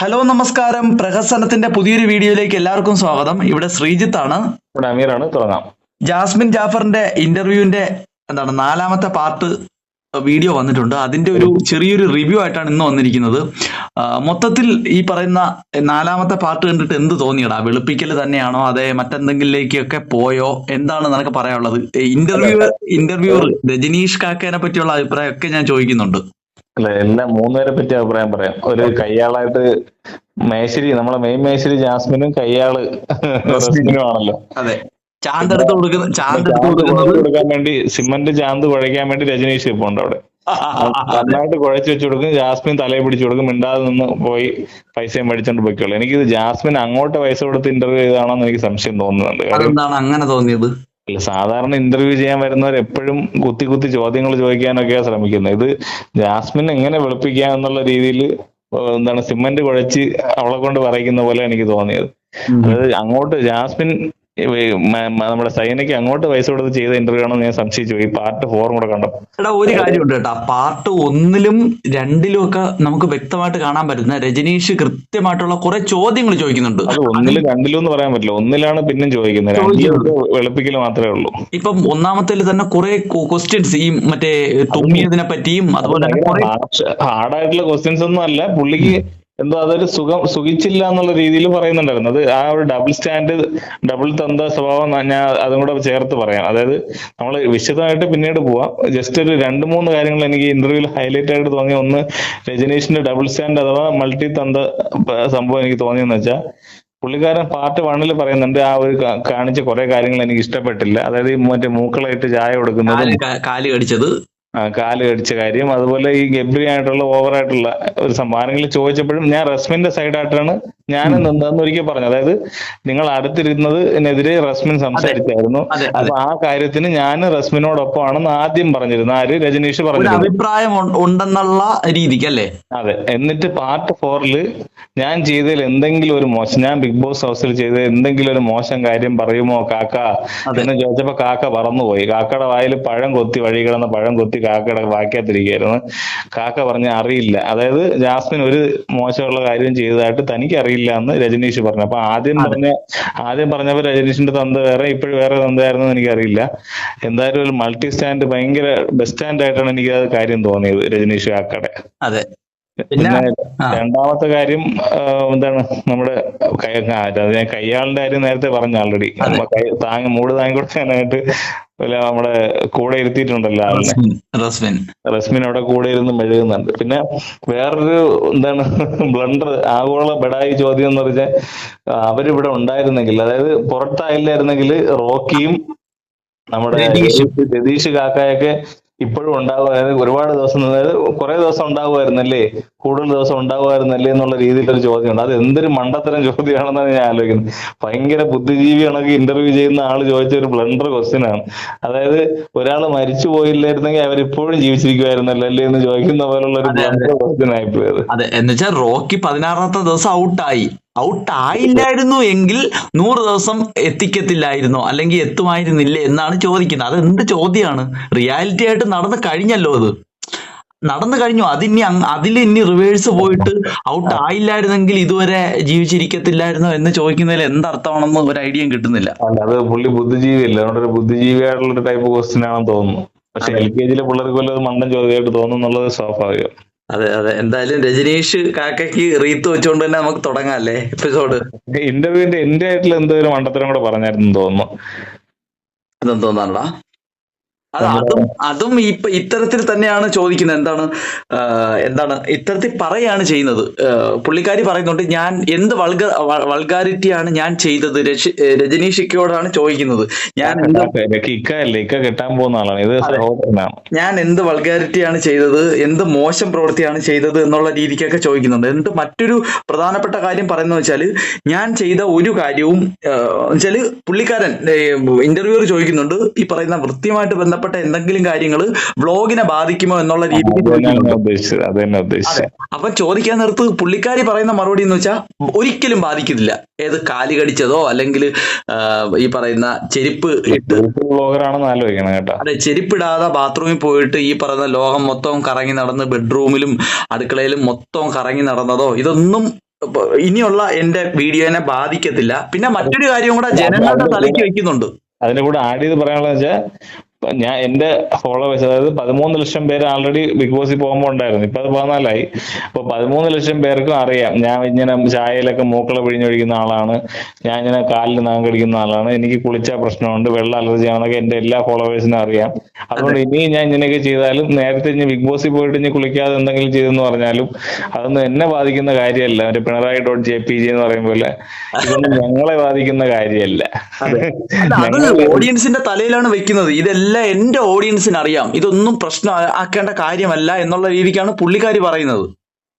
Hello നമസ്കാരം. പ്രഹസനത്തിന്റെ പുതിയൊരു വീഡിയോയിലേക്ക് എല്ലാവർക്കും സ്വാഗതം. ഇവിടെ ശ്രീജിത്ത് ആണ് ഇവിടെ അമീറാണ്. തുടങ്ങാം. ജാസ്മിൻ ജാഫറിന്റെ ഇന്റർവ്യൂവിന്റെ എന്താണ് നാലാമത്തെ പാർട്ട് വീഡിയോ വന്നിട്ടുണ്ട്. അതിന്റെ ഒരു ചെറിയൊരു റിവ്യൂ ആയിട്ടാണ് ഇന്ന് വന്നിരിക്കുന്നത്. മൊത്തത്തിൽ ഈ പറയുന്ന നാലാമത്തെ പാർട്ട് കണ്ടിട്ട് എന്ത് തോന്നിയടാ? വെളുപ്പിക്കൽ തന്നെയാണോ? അതെ മറ്റെന്തെങ്കിലേക്കൊക്കെ പോയോ? എന്താണ് നിനക്ക് പറയാനുള്ളത്? ഇന്റർവ്യൂ ഇന്റർവ്യൂർ രജനീഷ് കാക്കേനെ പറ്റിയുള്ള അഭിപ്രായം ഒക്കെ ഞാൻ ചോദിക്കുന്നുണ്ട്. അല്ല എല്ലാം മൂന്നുപേരെ പറ്റി അഭിപ്രായം പറയാം. ഒരു കയ്യാളായിട്ട് മേശരി നമ്മളെ മെയിൻ മേശരി ജാസ്മിനും കയ്യാൾ ആണല്ലോ അതെ. കൊടുക്കുന്ന ചാന്ത് കൊടുക്കാൻ വേണ്ടി സിമന്റ് ചാന്ത് കുഴയ്ക്കാൻ വേണ്ടി രജനീഷ് ഇപ്പൊ ഉണ്ട് അവിടെ. നന്നായിട്ട് കുഴച്ച് വെച്ച് കൊടുക്കും. ജാസ്മിൻ തലയെ പിടിച്ചു കൊടുക്കും. മിണ്ടാതെ നിന്ന് പോയി പൈസയും മേടിച്ചോണ്ട് പോയിക്കോളൂ. എനിക്കിത് ജാസ്മിൻ അങ്ങോട്ട് പൈസ കൊടുത്ത് ഇന്റർവ്യൂ ചെയ്താണോന്ന് എനിക്ക് സംശയം തോന്നുന്നുണ്ട്. അങ്ങനെ തോന്നിയത്? അല്ല, സാധാരണ ഇന്റർവ്യൂ ചെയ്യാൻ വരുന്നവർ എപ്പോഴും കുത്തി കുത്തി ചോദ്യങ്ങൾ ചോദിക്കാനൊക്കെയാണ് ശ്രമിക്കുന്നത്. ഇത് ജാസ്മിൻ എങ്ങനെ വെളുപ്പിക്കാം എന്നുള്ള രീതിയിൽ എന്താണ് സിമന്റ് കുഴച്ച് അവളെ കൊണ്ട് പറയിക്കുന്ന പോലെ എനിക്ക് തോന്നിയത്. അതായത് അങ്ങോട്ട് ജാസ്മിൻ നമ്മുടെ സൈനയ്ക്ക് അങ്ങോട്ട് പൈസ കൊടുത്ത് ചെയ്ത ഇന്റർവ്യൂ ആണെന്ന് ഞാൻ സംശയിച്ചു. ഈ പാർട്ട് ഫോറും കൂടെ കണ്ടപ്പോൾ എടാ ഒരു കാര്യമുണ്ട് കേട്ടോ. പാർട്ട് ഒന്നിലും രണ്ടിലും ഒക്കെ നമുക്ക് വ്യക്തമായിട്ട് കാണാൻ പറ്റുന്ന രജനീഷ് കൃത്യമായിട്ടുള്ള കുറെ ചോദ്യങ്ങൾ ചോദിക്കുന്നുണ്ട്. അത് ഒന്നിലും രണ്ടിലും എന്ന് പറയാൻ പറ്റില്ല. ഒന്നിലാണ് പിന്നെയും ചോദിക്കുന്നത്. വെളുപ്പിക്കൽ വെളുപ്പിക്കൽ മാത്രമേ ഉള്ളൂ. ഇപ്പം ഒന്നാമത്തെ തന്നെ കുറെ ക്വസ്റ്റ്യൻസ് ഈ മറ്റേ തുമ്മിയതിനെ പറ്റിയും അതുപോലെ ഹാർഡായിട്ടുള്ള ക്വസ്റ്റ്യൻസ് ഒന്നും അല്ല. പുള്ളിക്ക് എന്തോ അതൊരു സുഖം സുഖിച്ചില്ല എന്നുള്ള രീതിയിൽ പറയുന്നുണ്ടായിരുന്നു. അത് ആ ഒരു ഡബിൾ സ്റ്റാൻഡ് ഡബിൾ തന്ത സ്വഭാവം ഞാൻ അതും കൂടെ ചേർത്ത് പറയാം. അതായത് നമ്മൾ വിശദമായിട്ട് പിന്നീട് പോവാം. ജസ്റ്റ് ഒരു രണ്ട് മൂന്ന് കാര്യങ്ങൾ എനിക്ക് ഇന്റർവ്യൂവിൽ ഹൈലൈറ്റ് ആയിട്ട് തോന്നിയ ഒന്ന് രജനീഷിന്റെ ഡബിൾ സ്റ്റാൻഡ് അഥവാ മൾട്ടി തന്ത സംഭവം എനിക്ക് തോന്നിയെന്ന് വെച്ചാൽ പുള്ളിക്കാരൻ പാർട്ട് വണ്ണിൽ പറയുന്നുണ്ട് ആ ഒരു കാണിച്ച കുറെ കാര്യങ്ങൾ എനിക്ക് ഇഷ്ടപ്പെട്ടില്ല. അതായത് മറ്റേ മൂക്കളായിട്ട് ചായ കൊടുക്കുന്നത് കാൽ കടിച്ചത് കാൽ കടിച്ച കാര്യം. അതുപോലെ ഈ ഗബ്രി ആയിട്ടുള്ള ഓവർ ആയിട്ടുള്ള ഒരു സംഭവം. ആരെങ്കിലും ചോദിച്ചപ്പോഴും ഞാൻ റസ്മിന്റെ സൈഡായിട്ടാണ് ഞാൻ എന്താന്ന് ഒരിക്കൽ പറഞ്ഞു. അതായത് നിങ്ങൾ അടുത്തിരുന്നതിനെതിരെ റസ്മിൻ സംസാരിച്ചായിരുന്നു. അപ്പൊ ആ കാര്യത്തിന് ഞാൻ റസ്മിനോടൊപ്പമാണെന്ന് ആദ്യം പറഞ്ഞിരുന്നു ആര്? രജനീഷ് പറഞ്ഞു അഭിപ്രായം ഉണ്ടെന്നുള്ള രീതിക്ക് അല്ലേ? അതെ. എന്നിട്ട് പാർട്ട് ഫോറിൽ ഞാൻ ചെയ്തതിൽ എന്തെങ്കിലും ഒരു മോശം ഞാൻ ബിഗ് ബോസ് ഹൗസിൽ ചെയ്ത എന്തെങ്കിലും ഒരു മോശം കാര്യം പറയുമോ കാക്ക. എന്ന് ചോദിച്ചപ്പോ കാക്ക പറന്നുപോയി. കാക്കയുടെ വായിൽ പഴം കൊത്തി വഴി കിടന്ന പഴം കൊത്തി കാക്കയുടെ വാക്കാത്തിരിക്കുകയായിരുന്നു കാക്ക പറഞ്ഞ അറിയില്ല. അതായത് ജാസ്മിൻ ഒരു മോശമുള്ള കാര്യം ചെയ്തതായിട്ട് തനിക്ക് അറിയില്ല എന്ന് രജനീഷ് പറഞ്ഞു. അപ്പൊ ആദ്യം പറഞ്ഞ ആദ്യം പറഞ്ഞപ്പോ രജനീഷിന്റെ തന്ത വേറെ ഇപ്പോഴും വേറെ തന്തയായിരുന്നു എനിക്കറിയില്ല. എന്തായാലും ഒരു മൾട്ടി സ്റ്റാൻഡ് ഭയങ്കര ബെസ്റ്റ് സ്റ്റാൻഡ് ആയിട്ടാണ് എനിക്ക് ആ കാര്യം തോന്നിയത് രജനീഷ് കാക്കയുടെ അതെ. പിന്നെ രണ്ടാമത്തെ കാര്യം എന്താണ് നമ്മുടെ ഞാൻ കയ്യാളിന്റെ കാര്യം നേരത്തെ പറഞ്ഞു ആൾറെഡി താങ്ങി മൂട് താങ്ങി കൊടുക്കാനായിട്ട് നമ്മുടെ കൂടെ ഇരുത്തിയിട്ടുണ്ടല്ലോ ആളിനെ. റസ്മിൻ അവിടെ കൂടെ ഇരുന്ന് മെഴുകുന്നുണ്ട്. പിന്നെ വേറൊരു എന്താണ് ബ്ലണ്ടർ ആഗോള ബെഡായി ചോദ്യം എന്ന് പറഞ്ഞാൽ അവരിവിടെ ഉണ്ടായിരുന്നെങ്കിൽ അതായത് പുറത്തായില്ലായിരുന്നെങ്കിൽ റോക്കിയും നമ്മുടെ. രതീഷ് കാക്കായൊക്കെ ഇപ്പോഴും ഉണ്ടാകുമായിരുന്നു ഒരുപാട് ദിവസം അതായത് കുറെ ദിവസം ഉണ്ടാകുമായിരുന്നല്ലേ കൂടുതൽ ദിവസം ഉണ്ടാകുമായിരുന്നല്ലേ എന്നുള്ള രീതിയിലൊരു ചോദ്യമുണ്ട്. അത് എന്തൊരു മണ്ടത്തരം ചോദ്യമാണെന്നാണ് ഞാൻ ആലോചിക്കുന്നത്. ഭയങ്കര ബുദ്ധിജീവിയാണെങ്കിൽ ഇന്റർവ്യൂ ചെയ്യുന്ന ആൾ ചോദിച്ച ഒരു ബ്ലണ്ടർ ക്വസ്റ്റ്യൻ ആണ്. അതായത് ഒരാൾ മരിച്ചു പോയില്ലായിരുന്നെങ്കിൽ അവരിപ്പോഴും ജീവിച്ചിരിക്കുമായിരുന്നല്ലോ അല്ലേ എന്ന് ചോദിക്കുന്ന പോലുള്ള ഒരു. ബ്ലണ്ടർ ക്വസ്റ്റ്യൻ ആയിപ്പോയത്. അതെ എന്നുവെച്ചാൽ റോക്കി പതിനാറാമത്തെ ദിവസം ഔട്ടായി ഔട്ട് ആയില്ലായിരുന്നു എങ്കിൽ നൂറ് ദിവസം എത്തിക്കത്തില്ലായിരുന്നോ? അല്ലെങ്കിൽ എത്തുമായിരുന്നില്ലേ എന്നാണ് ചോദിക്കുന്നത്. അത് എന്ത് ചോദ്യമാണ്? റിയാലിറ്റി ആയിട്ട് നടന്നു കഴിഞ്ഞല്ലോ അത്. നടന്നു കഴിഞ്ഞു. അതിനി അതിൽ ഇനി റിവേഴ്സ് പോയിട്ട് ഔട്ട് ആയില്ലായിരുന്നെങ്കിൽ ഇതുവരെ ജീവിച്ചിരിക്കത്തില്ലായിരുന്നോ എന്ന് ചോദിക്കുന്നതിൽ എന്തർത്ഥമാണെന്ന് ഒരു ഐഡിയയും കിട്ടുന്നില്ല. അല്ല അത് പുള്ളി അതുകൊണ്ട് ബുദ്ധിജീവി ബുദ്ധിജീവിയായിട്ടുള്ള ഒരു ടൈപ്പ് ക്വസ്റ്റ്യൻ ആണെന്ന് തോന്നുന്നു. പക്ഷെ എൽ കെ ജിയിലെ പിള്ളേർക്ക് വല്ലതും മണ്ടൻ ചോദ്യമായിട്ട് തോന്നുന്നുള്ളത് സ്വാഭാവികം. അതെ അതെ. എന്തായാലും രജനീഷ് കാക്കയ്ക്ക് റീത്ത് വെച്ചുകൊണ്ട് തന്നെ നമുക്ക് തുടങ്ങാം അല്ലേ എപ്പിസോഡ്? ഇന്റർവ്യൂവിന്റെ എന്റെ ആയിട്ടുള്ള എന്തെങ്കിലും മണ്ടത്തരം കൂടെ പറഞ്ഞായിരുന്നു തോന്നുന്നു. അതെന്തോന്നാണടാ? അത് അതും അതും ഇപ്പൊ ഇത്തരത്തിൽ തന്നെയാണ് ചോദിക്കുന്നത്. എന്താണ് എന്താണ് ഇത്തരത്തിൽ പറയാണ് ചെയ്യുന്നത്. പുള്ളിക്കാരി പറയുന്നുണ്ട് ഞാൻ എന്ത് വൾഗ വൾഗാരിറ്റിയാണ് ഞാൻ ചെയ്തത്? രജനീഷിക്കയോടാണ് രജനീഷിക്കോടാണ് ചോദിക്കുന്നത്. ഞാൻ കെട്ടാൻ പോകുന്ന ആളാണ്. ഇത് ഞാൻ എന്ത് വൾഗാരിറ്റിയാണ് ചെയ്തത്? എന്ത് മോശം പ്രവൃത്തിയാണ് ചെയ്തത്? എന്നുള്ള രീതിക്കൊക്കെ ചോദിക്കുന്നുണ്ട്. എന്നിട്ട് മറ്റൊരു പ്രധാനപ്പെട്ട കാര്യം പറയുന്നത് വെച്ചാൽ ഞാൻ ചെയ്ത ഒരു കാര്യവും വെച്ചാൽ പുള്ളിക്കാരൻ ഇന്റർവ്യൂർ ചോദിക്കുന്നുണ്ട്. ഈ പറയുന്ന വൃത്തിയുമായിട്ട് ബന്ധപ്പെട്ട എന്തെങ്കിലും കാര്യങ്ങൾ വ്ളോഗിനെ ബാധിക്കുമോ എന്നുള്ള രീതിയിൽ അപ്പൊ ചോദിക്കാൻ നേരത്ത് പുള്ളിക്കാരി പറയുന്ന മറുപടി എന്ന് വെച്ചാൽ ഒരിക്കലും ബാധിക്കുന്നില്ല. ഏത് കാൽ കടിച്ചതോ അല്ലെങ്കിൽ ഈ പറയുന്ന ചെരുപ്പ് ഇട്ട്. അതെ ചെരുപ്പിടാതെ ബാത്റൂമിൽ പോയിട്ട് ഈ പറയുന്ന ലോകം മൊത്തം കറങ്ങി നടന്ന് ബെഡ്റൂമിലും അടുക്കളയിലും മൊത്തം കറങ്ങി നടന്നതോ ഇതൊന്നും ഇനിയുള്ള എന്റെ വീഡിയോനെ ബാധിക്കത്തില്ല. പിന്നെ മറ്റൊരു കാര്യം കൂടെ ജനങ്ങളുടെ തലയ്ക്ക് വെക്കുന്നുണ്ട് അതിന്റെ കൂടെ ആഡ് ചെയ്ത് പറയാനുള്ളത് വെച്ചാൽ ഞാൻ എന്റെ ഫോളോവേഴ്സ് അതായത് പതിമൂന്ന് ലക്ഷം പേര് ആൾറെഡി ബിഗ് ബോസിൽ പോകുമ്പോൾ ഉണ്ടായിരുന്നു. ഇപ്പൊ അത് പതിനാലായി. അപ്പൊ പതിമൂന്ന് ലക്ഷം പേർക്കും അറിയാം. ഞാൻ ഇങ്ങനെ ചായയിലൊക്കെ മൂക്കളെ പിഴിഞ്ഞൊഴിക്കുന്ന ആളാണ്. ഞാൻ ഇങ്ങനെ കാലിൽ നാം കടിക്കുന്ന ആളാണ്. എനിക്ക് കുളിച്ച പ്രശ്നമുണ്ട്. വെള്ള അലർജി ആണെന്നൊക്കെ എന്റെ എല്ലാ ഫോളോവേഴ്സിനും അറിയാം. അതുകൊണ്ട് ഇനി ഞാൻ ഇങ്ങനെയൊക്കെ ചെയ്താലും നേരത്തെ ഇനി ബിഗ് ബോസിൽ പോയിട്ട് ഇനി കുളിക്കാതെ എന്തെങ്കിലും ചെയ്തെന്ന് പറഞ്ഞാലും അതൊന്നും എന്നെ ബാധിക്കുന്ന കാര്യമല്ല. ഒരു Pinarayi dot J P G എന്ന് പറയും പോലെ ഇതൊന്നും ഞങ്ങളെ ബാധിക്കുന്ന കാര്യമല്ല. ഓഡിയൻസിന്റെ തലയിലാണ് വെക്കുന്നത്. ഇതെല്ലാം എന്റെ ഓഡിയൻസിന് അറിയാം. ഇതൊന്നും പ്രശ്നം ആക്കേണ്ട കാര്യമല്ല എന്നുള്ള രീതിക്കാണ് പുള്ളിക്കാരി പറയുന്നത്.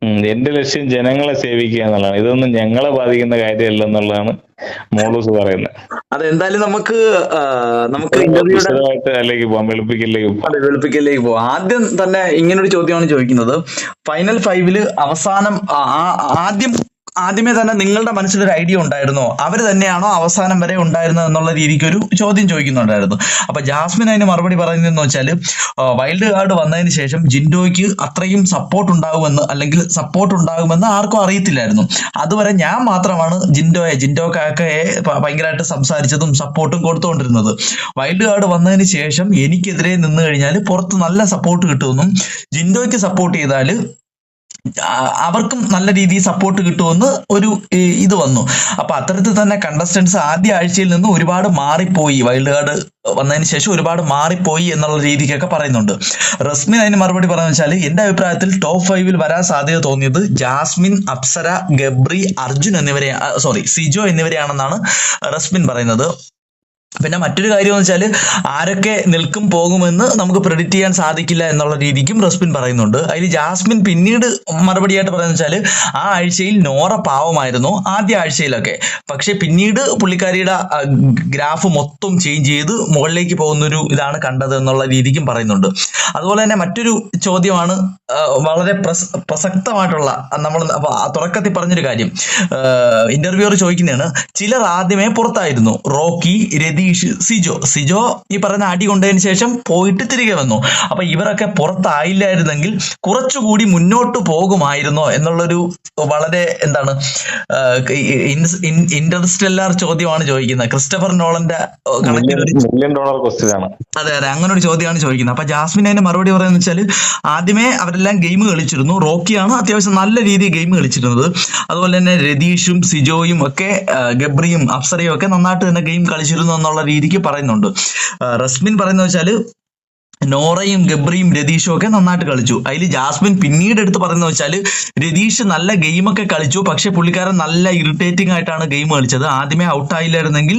എന്റെ ലക്ഷ്യം ജനങ്ങളെ സേവിക്കുക എന്നുള്ളതാണ്. ഇതൊന്നും ഞങ്ങളെ ബാധിക്കുന്ന കാര്യമല്ല എന്നുള്ളതാണ് മോളൂസ് പറയുന്നത്. അതെന്തായാലും നമുക്ക് നമുക്ക് അതിലേക്ക് പോവാം. വെളുപ്പിക്കലേക്ക് പോവാം. വെളുപ്പിക്കലേക്ക് പോവാം. ആദ്യം തന്നെ ഇങ്ങനൊരു ചോദ്യമാണ് ചോദിക്കുന്നത്. ഫൈനൽ ഫൈവിൽ അവസാനം ആദ്യം ആദ്യമേ തന്നെ നിങ്ങളുടെ മനസ്സിലൊരു ഐഡിയ ഉണ്ടായിരുന്നോ? അവർ തന്നെയാണോ അവസാനം വരെ ഉണ്ടായിരുന്നത് എന്നുള്ള രീതിക്ക് ഒരു ചോദ്യം ചോദിക്കുന്നുണ്ടായിരുന്നു. അപ്പൊ ജാസ്മിൻ അതിന് മറുപടി പറയുന്നതെന്ന് വെച്ചാൽ വൈൽഡ് കാർഡ് വന്നതിന് ശേഷം ജിൻഡോയ്ക്ക് അത്രയും സപ്പോർട്ട് ഉണ്ടാകുമെന്ന് അല്ലെങ്കിൽ സപ്പോർട്ട് ഉണ്ടാകുമെന്ന് ആർക്കും അറിയത്തില്ലായിരുന്നു. അതുവരെ ഞാൻ മാത്രമാണ് ജിൻഡോയെ ജിൻഡോ കാക്കയെ ഭയങ്കരമായിട്ട് സംസാരിച്ചതും സപ്പോർട്ടും കൊടുത്തുകൊണ്ടിരുന്നത്. വൈൽഡ് കാർഡ് വന്നതിന് ശേഷം എനിക്കെതിരെ നിന്ന് കഴിഞ്ഞാൽ പുറത്ത് നല്ല സപ്പോർട്ട് കിട്ടുമെന്നും ജിൻഡോയ്ക്ക് സപ്പോർട്ട് ചെയ്താൽ അവർക്കും നല്ല രീതിയിൽ സപ്പോർട്ട് കിട്ടുമെന്ന് ഒരു ഇത് വന്നു. അപ്പൊ അത്തരത്തിൽ തന്നെ കണ്ടസ്റ്റൻസ് ആദ്യ ആഴ്ചയിൽ നിന്ന് ഒരുപാട് മാറിപ്പോയി. വൈൽഡ് കാർഡ് വന്നതിന് ശേഷം ഒരുപാട് മാറിപ്പോയി എന്നുള്ള രീതിക്കൊക്കെ പറയുന്നുണ്ട്. റസ്മിൻ അതിന് മറുപടി പറഞ്ഞു വെച്ചാൽ എന്റെ അഭിപ്രായത്തിൽ ടോപ്പ് ഫൈവിൽ വരാൻ സാധ്യത തോന്നിയത് ജാസ്മിൻ അപ്സര ഗബ്രി അർജുൻ എന്നിവരെ സോറി സിജോ എന്നിവരെയാണെന്നാണ് റസ്മിൻ പറയുന്നത്. പിന്നെ മറ്റൊരു കാര്യം എന്ന് വെച്ചാൽ ആരൊക്കെ നിൽക്കും പോകുമെന്ന് നമുക്ക് പ്രെഡിക്റ്റ് ചെയ്യാൻ സാധിക്കില്ല എന്നുള്ള രീതിക്കും റസ്മിൻ പറയുന്നുണ്ട്. അതിൽ ജാസ്മിൻ പിന്നീട് മറുപടിയായിട്ട് പറയുന്നത് വെച്ചാൽ ആ ആഴ്ചയിൽ നോറ പാവമായിരുന്നു ആദ്യ ആഴ്ചയിലൊക്കെ. പക്ഷെ പിന്നീട് പുള്ളിക്കാരിയുടെ ഗ്രാഫ് മൊത്തം ചേഞ്ച് ചെയ്ത് മുകളിലേക്ക് പോകുന്നൊരു ഇതാണ് കണ്ടത് എന്നുള്ള രീതിക്കും പറയുന്നുണ്ട്. അതുപോലെ തന്നെ മറ്റൊരു ചോദ്യമാണ് വളരെ പ്രസ പ്രസക്തമായിട്ടുള്ള നമ്മൾ തുടക്കത്തിൽ പറഞ്ഞൊരു കാര്യം. ഇന്റർവ്യൂർ ചോദിക്കുന്നതാണ് ചിലർ ആദ്യമേ പുറത്തായിരുന്നു. റോക്കി രതീഷ് സിജോ സിജോ ഈ പറയുന്ന അടി കൊണ്ടതിന് ശേഷം പോയിട്ട് തിരികെ വന്നു. അപ്പൊ ഇവരൊക്കെ പുറത്തായില്ലായിരുന്നെങ്കിൽ കുറച്ചുകൂടി മുന്നോട്ട് പോകുമായിരുന്നോ എന്നുള്ളൊരു വളരെ എന്താണ് ഇന്റർസ്റ്റെല്ലാർ ചോദ്യമാണ് ചോദിക്കുന്നത്. ക്രിസ്റ്റഫർ നോളന്റെ മില്യൺ ഡോളർ ക്വസ്റ്റ്യൻ ആണ്. അതെ അതെ അങ്ങനെ ഒരു ചോദ്യമാണ് ചോദിക്കുന്നത്. അപ്പൊ ജാസ്മിൻ അതിന് മറുപടി പറയുന്നത് വെച്ചാൽ ആദ്യമേ അവരെല്ലാം ഗെയിം കളിച്ചിരുന്നു. റോക്കിയാണ് അത്യാവശ്യം നല്ല രീതിയിൽ ഗെയിം കളിച്ചിരുന്നത്. അതുപോലെ തന്നെ രതീഷും സിജോയും ഒക്കെ ഗബ്രിയും അപ്സരയും ഒക്കെ നന്നായിട്ട് തന്നെ ഗെയിം കളിച്ചിരുന്നു എന്നുള്ള രീതിക്ക് പറയുന്നുണ്ട്. റസ്മിൻ പറയുന്നത് വെച്ചാൽ നോറയും ഗബ്രിയും രതീഷും ഒക്കെ നന്നായിട്ട് കളിച്ചു. അതിൽ ജാസ്മിൻ പിന്നീട് എടുത്ത് പറയുന്നത് വെച്ചാൽ രതീഷ് നല്ല ഗെയിമൊക്കെ കളിച്ചു. പക്ഷെ പുള്ളിക്കാരൻ നല്ല ഇറിറ്റേറ്റിംഗ് ആയിട്ടാണ് ഗെയിം കളിച്ചത്. ആദ്യമേ ഔട്ട് ആയില്ലായിരുന്നെങ്കിൽ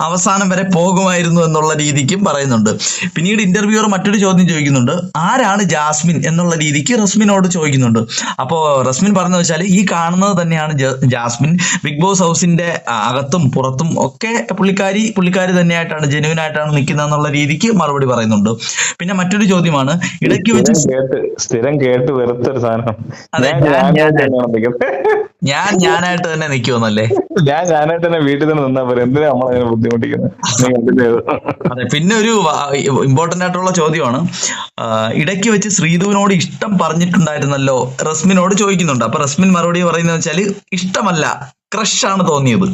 അവസാനം വരെ പോകുമായിരുന്നു എന്നുള്ള രീതിക്കും പറയുന്നുണ്ട്. പിന്നീട് ഇന്റർവ്യൂർ മറ്റൊരു ചോദ്യം ചോദിക്കുന്നുണ്ട്. ആരാണ് ജാസ്മിൻ എന്നുള്ള രീതിക്ക് റസ്മിനോട് ചോദിക്കുന്നുണ്ട്. അപ്പോൾ റസ്മിൻ പറഞ്ഞത് വെച്ചാൽ ഈ കാണുന്നത് തന്നെയാണ് ജാസ്മിൻ. ബിഗ് ബോസ് ഹൗസിന്റെ അകത്തും പുറത്തും ഒക്കെ പുള്ളിക്കാരി പുള്ളിക്കാരി തന്നെയായിട്ടാണ് ജെനുവിൻ ആയിട്ടാണ് നിൽക്കുന്നത് എന്നുള്ള രീതിക്ക് മറുപടി പറയുന്നുണ്ട്. പിന്നെ മറ്റൊരു ചോദ്യമാണ് ഇടയ്ക്ക് വെച്ച് സ്ഥിരം കേട്ട് സ്ഥിരം കേട്ട് വെറുത്തൊരു സാധനം. അതെ, ഞാൻ ഞാൻ- ഞാനായിട്ട് തന്നെ നിൽക്കുമെന്നല്ലേ ഞാൻ ഞാനായിട്ട് തന്നെ വീട്ടിൽ തന്നെ നിന്നാ പോരെ. എന്തിനാ നമ്മളതിനെ ബുദ്ധിമുട്ടിക്കുന്നത്? നീ അതെ പിന്നെ ഒരു ഇമ്പോർട്ടന്റ് ആയിട്ടുള്ള ചോദ്യമാണ്. ഇടയ്ക്ക് വെച്ച് ശ്രീധുവിനോട് ഇഷ്ടം പറഞ്ഞിട്ടുണ്ടായിരുന്നല്ലോ? റസ്മിനോട് ചോദിക്കുന്നുണ്ട്. അപ്പൊ റസ്മിൻ മറുപടി പറയുന്നത് വെച്ചാൽ ഇഷ്ടമല്ല. ക്രഷ് ആണ് തോന്നിയത്.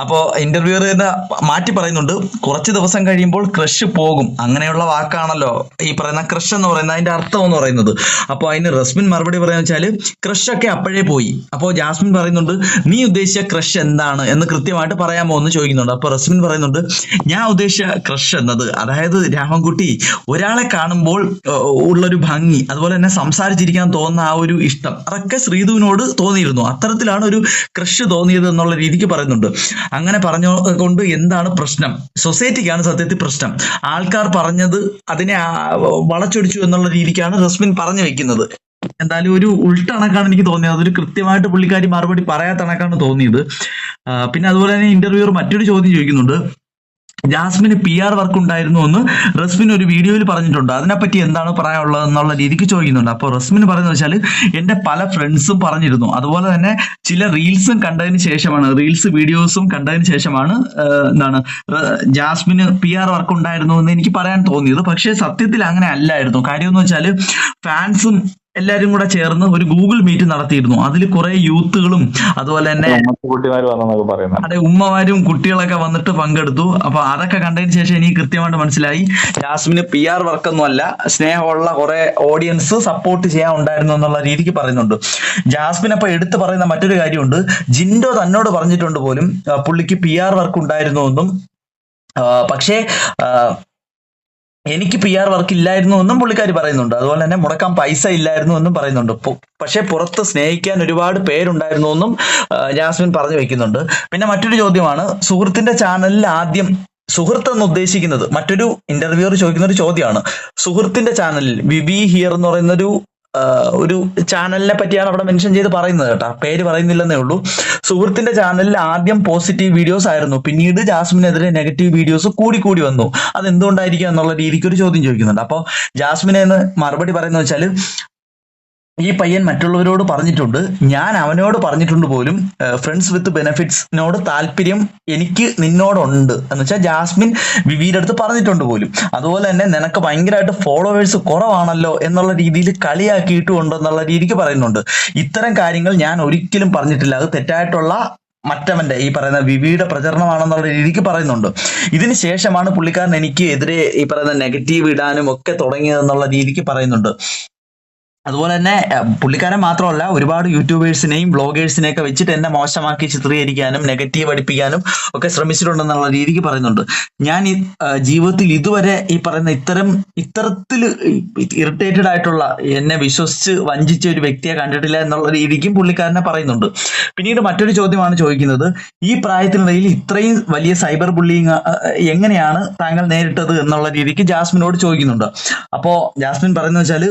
അപ്പോൾ ഇന്റർവ്യൂർ തന്നെ മാറ്റി പറയുന്നുണ്ട് കുറച്ച് ദിവസം കഴിയുമ്പോൾ ക്രഷ് പോകും. അങ്ങനെയുള്ള വാക്കാണല്ലോ ഈ പറയുന്ന ക്രഷ് എന്ന് പറയുന്നത് അതിന്റെ അർത്ഥം എന്ന് പറയുന്നത്. അപ്പോൾ അതിന് റസ്മിൻ മറുപടി പറയുന്നത് വെച്ചാൽ ക്രഷ് ഒക്കെ അപ്പോഴേ പോയി. അപ്പോൾ ജാസ്മിൻ പറയുന്നുണ്ട് നീ ഉദ്ദേശിച്ച ക്രഷ് എന്താണ്? എന്ന് കൃത്യമായിട്ട് പറയാമോ എന്ന് ചോദിക്കുന്നുണ്ട്. അപ്പോൾ റസ്മിൻ പറയുന്നുണ്ട് ഞാൻ ഉദ്ദേശിച്ച ക്രഷ് എന്നത് അതായത് രാമൻകുട്ടി ഒരാളെ കാണുമ്പോൾ ഉള്ളൊരു ഭംഗി അതുപോലെ തന്നെ സംസാരിച്ചിരിക്കാൻ തോന്നുന്ന ആ ഒരു ഇഷ്ടം അതൊക്കെ ശ്രീധുവിനോട് തോന്നിയിരുന്നു. അത്തരത്തിലാണ് ഒരു ക്രഷ് തോന്നിയത് എന്നുള്ള രീതിക്ക് പറയുന്നുണ്ട്. അങ്ങനെ പറഞ്ഞു കൊണ്ട് എന്താണ് പ്രശ്നം? സൊസൈറ്റിക്കാണ് സത്യത്തിൽ പ്രശ്നം. ആൾക്കാർ പറഞ്ഞത് അതിനെ വളച്ചൊടിച്ചു എന്നുള്ള രീതിക്കാണ് റസ്മിൻ പറഞ്ഞു വെക്കുന്നത്. എന്തായാലും ഒരു ഉൾട്ടണക്കാണ് എനിക്ക് തോന്നിയത്. അതൊരു കൃത്യമായിട്ട് പുള്ളിക്കാരി മറുപടി പറയാത്ത കണക്കാണ് തോന്നിയത്. പിന്നെ അതുപോലെ തന്നെ ഇന്റർവ്യൂർ മറ്റൊരു ചോദ്യം ചോദിക്കുന്നുണ്ട്. ജാസ്മിന് പി ആർ വർക്ക് ഉണ്ടായിരുന്നു എന്ന് റസ്മിൻ ഒരു വീഡിയോയിൽ പറഞ്ഞിട്ടുണ്ട്. അതിനെപ്പറ്റി എന്താണ് പറയാനുള്ളത് എന്നുള്ള രീതിക്ക് ചോദിക്കുന്നുണ്ട്. അപ്പോൾ റസ്മിൻ പറയുന്നത് വെച്ചാൽ എന്റെ പല ഫ്രണ്ട്സും പറഞ്ഞിരുന്നു. അതുപോലെ തന്നെ ചില റീൽസും കണ്ടതിന് ശേഷമാണ് റീൽസ് വീഡിയോസും കണ്ടതിന് ശേഷമാണ് എന്താണ് ജാസ്മിന് പി ആർ വർക്ക് ഉണ്ടായിരുന്നു എന്ന് എനിക്ക് പറയാൻ തോന്നിയത്. പക്ഷേ സത്യത്തിൽ അങ്ങനെ അല്ലായിരുന്നു. കാര്യം എന്ന് വെച്ചാൽ ഫാൻസും എല്ലാരും കൂടെ ചേർന്ന് ഒരു ഗൂഗിൾ മീറ്റ് നടത്തിയിരുന്നു. അതിൽ കുറെ യൂത്തുകളും അതുപോലെ തന്നെ അതെ ഉമ്മമാരും കുട്ടികളൊക്കെ വന്നിട്ട് പങ്കെടുത്തു. അപ്പൊ അതൊക്കെ കണ്ടതിന് ശേഷം എനിക്ക് കൃത്യമായിട്ട് മനസ്സിലായി. ജാസ്മിന് പി ആർ വർക്കൊന്നും അല്ല. സ്നേഹമുള്ള കുറെ ഓഡിയൻസ് സപ്പോർട്ട് ചെയ്യാൻ ഉണ്ടായിരുന്നു എന്നുള്ള രീതിക്ക് പറയുന്നുണ്ട്. ജാസ്മിൻ അപ്പൊ എടുത്തു പറയുന്ന മറ്റൊരു കാര്യമുണ്ട്. ജിൻഡോ തന്നോട് പറഞ്ഞിട്ടുണ്ട് പോലും പുള്ളിക്ക് പി ആർ വർക്ക് ഉണ്ടായിരുന്നു എന്നും. പക്ഷേ എനിക്ക് പി ആർ വർക്ക് ഇല്ലായിരുന്നു എന്നും പുള്ളിക്കാർ പറയുന്നുണ്ട്. അതുപോലെ തന്നെ മുടക്കാൻ പൈസ ഇല്ലായിരുന്നു എന്നും പറയുന്നുണ്ട്. പക്ഷെ പുറത്ത് സ്നേഹിക്കാൻ ഒരുപാട് പേരുണ്ടായിരുന്നു എന്നും ജാസ്മിൻ പറഞ്ഞു വെക്കുന്നുണ്ട്. പിന്നെ മറ്റൊരു ചോദ്യമാണ്. സുഹൃത്തിന്റെ ചാനലിൽ ആദ്യം സുഹൃത്ത് എന്ന് ഉദ്ദേശിക്കുന്നത് മറ്റൊരു ഇന്റർവ്യൂർ ചോദിക്കുന്ന ഒരു ചോദ്യമാണ്. സുഹൃത്തിന്റെ ചാനലിൽ വിവി ഹിയർ എന്ന് പറയുന്ന ഒരു ഒരു ചാനലിനെ പറ്റിയാണ് അവിടെ മെൻഷൻ ചെയ്ത് പറയുന്നത് കേട്ടോ. പേര് പറയുന്നില്ലെന്നേ ഉള്ളൂ. സുഹൃത്തിന്റെ ചാനലിൽ ആദ്യം പോസിറ്റീവ് വീഡിയോസ് ആയിരുന്നു. പിന്നീട് ജാസ്മിനെതിരെ നെഗറ്റീവ് വീഡിയോസ് കൂടി കൂടി വന്നു. അത് എന്തുകൊണ്ടായിരിക്കും എന്നുള്ള രീതിക്ക് ഒരു ചോദ്യം ചോദിക്കുന്നുണ്ട്. അപ്പോൾ ജാസ്മിനെ എന്ന് മറുപടി പറയുന്നത് വെച്ചാൽ ഈ പയ്യൻ മറ്റുള്ളവരോട് പറഞ്ഞിട്ടുണ്ട്. ഞാൻ അവനോട് പറഞ്ഞിട്ടുണ്ട് പോലും ഫ്രണ്ട്സ് വിത്ത് ബെനഫിറ്റ്സിനോട് താല്പര്യം എനിക്ക് നിന്നോടുണ്ട്. എന്ന് വെച്ചാൽ ജാസ്മിൻ വിവിയുടെ അടുത്ത് പറഞ്ഞിട്ടുണ്ട് പോലും. അതുപോലെ തന്നെ നിനക്ക് ഭയങ്കരമായിട്ട് ഫോളോവേഴ്സ് കുറവാണല്ലോ എന്നുള്ള രീതിയിൽ കളിയാക്കിയിട്ടുണ്ടോ എന്നുള്ള രീതിക്ക് പറയുന്നുണ്ട്. ഇത്തരം കാര്യങ്ങൾ ഞാൻ ഒരിക്കലും പറഞ്ഞിട്ടില്ല. അത് തെറ്റായിട്ടുള്ള മറ്റവന്റെ ഈ പറയുന്ന വിവിയുടെ പ്രചരണമാണെന്നുള്ള രീതിക്ക് പറയുന്നുണ്ട്. ഇതിന് ശേഷമാണ് പുള്ളിക്കാരൻ എനിക്ക് എതിരെ ഈ പറയുന്ന നെഗറ്റീവ് ഇടാനും ഒക്കെ തുടങ്ങിയതെന്നുള്ള രീതിക്ക് പറയുന്നുണ്ട്. അതുപോലെ തന്നെ പുള്ളിക്കാരൻ മാത്രമല്ല ഒരുപാട് യൂട്യൂബേഴ്സിനെയും ബ്ലോഗേഴ്സിനെയും ഒക്കെ വെച്ചിട്ട് എന്നെ മോശമാക്കി ചിത്രീകരിക്കാനും നെഗറ്റീവ് അടിപ്പിക്കാനും ഒക്കെ ശ്രമിച്ചിട്ടുണ്ടെന്നുള്ള രീതിക്ക് പറയുന്നുണ്ട്. ഞാൻ ജീവിതത്തിൽ ഇതുവരെ ഈ പറയുന്ന ഇത്തരം ഇത്തരത്തിൽ ഇറിറ്റേറ്റഡ് ആയിട്ടുള്ള എന്നെ വിശ്വസിച്ച് വഞ്ചിച്ച ഒരു വ്യക്തിയെ കണ്ടിട്ടില്ല എന്നുള്ള രീതിക്കും പുള്ളിക്കാരനെ പറയുന്നുണ്ട്. പിന്നീട് മറ്റൊരു ചോദ്യമാണ് ചോദിക്കുന്നത് ഈ പ്രായത്തിനിടയിൽ ഇത്രയും വലിയ സൈബർ ബുള്ളിങ് എങ്ങനെയാണ് താങ്കൾ നേരിട്ടത് എന്നുള്ള രീതിക്ക് ജാസ്മിനോട് ചോദിക്കുന്നുണ്ട്. അപ്പോ ജാസ്മിൻ പറയുന്നത് വെച്ചാൽ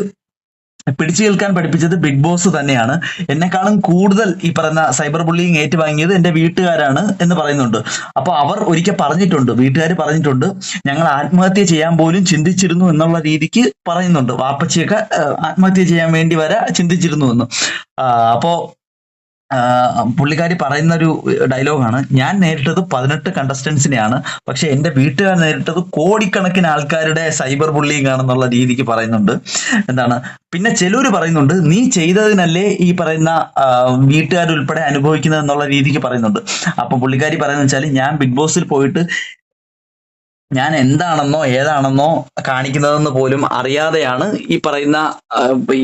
പിടിച്ചു കേൾക്കാൻ പഠിപ്പിച്ചത് ബിഗ് ബോസ് തന്നെയാണ്. എന്നെക്കാളും കൂടുതൽ ഈ പറഞ്ഞ സൈബർ ബുള്ളിങ് ഏറ്റുവാങ്ങിയത് എന്റെ വീട്ടുകാരാണ് എന്ന് പറയുന്നുണ്ട്. അപ്പോൾ അവർ ഒരിക്കൽ പറഞ്ഞിട്ടുണ്ട് വീട്ടുകാർ പറഞ്ഞിട്ടുണ്ട് ഞങ്ങൾ ആത്മഹത്യ ചെയ്യാൻ പോലും ചിന്തിച്ചിരുന്നു എന്നുള്ള രീതിക്ക് പറയുന്നുണ്ട്. വാപ്പച്ചിയൊക്കെ ആത്മഹത്യ ചെയ്യാൻ വേണ്ടി വരെ ചിന്തിച്ചിരുന്നു എന്ന്. അപ്പോൾ പുള്ളിക്കാരി പറയുന്ന ഒരു ഡയലോഗാണ് ഞാൻ നേരിട്ടത് പതിനെട്ട് കണ്ടസ്റ്റൻസിനെയാണ് പക്ഷെ എന്റെ വീട്ടുകാർ നേരിട്ടത് കോടിക്കണക്കിന് ആൾക്കാരുടെ സൈബർ ബുള്ളിങ് ആണെന്നുള്ള രീതിക്ക് പറയുന്നുണ്ട്. എന്താണ്? പിന്നെ ചിലവര് പറയുന്നുണ്ട് നീ ചെയ്തതിനല്ലേ ഈ പറയുന്ന വീട്ടുകാരുൾപ്പെടെ അനുഭവിക്കുന്നത് എന്നുള്ള രീതിക്ക് പറയുന്നുണ്ട്. അപ്പൊ പുള്ളിക്കാരി പറയുന്നത് വെച്ചാൽ ഞാൻ ബിഗ് ബോസിൽ പോയിട്ട് ഞാൻ എന്താണെന്നോ ഏതാണെന്നോ കാണിക്കുന്നതെന്ന് പോലും അറിയാതെയാണ് ഈ പറയുന്ന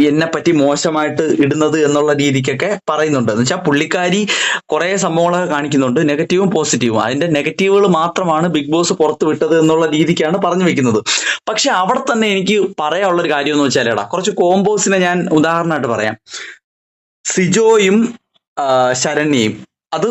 എന്നെ പറ്റി മോശമായിട്ട് ഇടുന്നത് എന്നുള്ള രീതിക്കൊക്കെ പറയുന്നുണ്ട്. എന്ന് വെച്ചാൽ പുള്ളിക്കാരി കുറെ സംഭവങ്ങളൊക്കെ കാണിക്കുന്നുണ്ട്. നെഗറ്റീവും പോസിറ്റീവും. അതിന്റെ നെഗറ്റീവുകൾ മാത്രമാണ് ബിഗ് ബോസ് പുറത്തു വിട്ടത് എന്നുള്ള രീതിക്കാണ് പറഞ്ഞു വെക്കുന്നത്. പക്ഷെ അവിടെ തന്നെ എനിക്ക് പറയാനുള്ള ഒരു കാര്യം എന്ന് വെച്ചാൽ എടാ കുറച്ച് കോംബോസിനെ ഞാൻ ഉദാഹരണമായിട്ട് പറയാം. സിജോയും ശരണ്യയും. അത്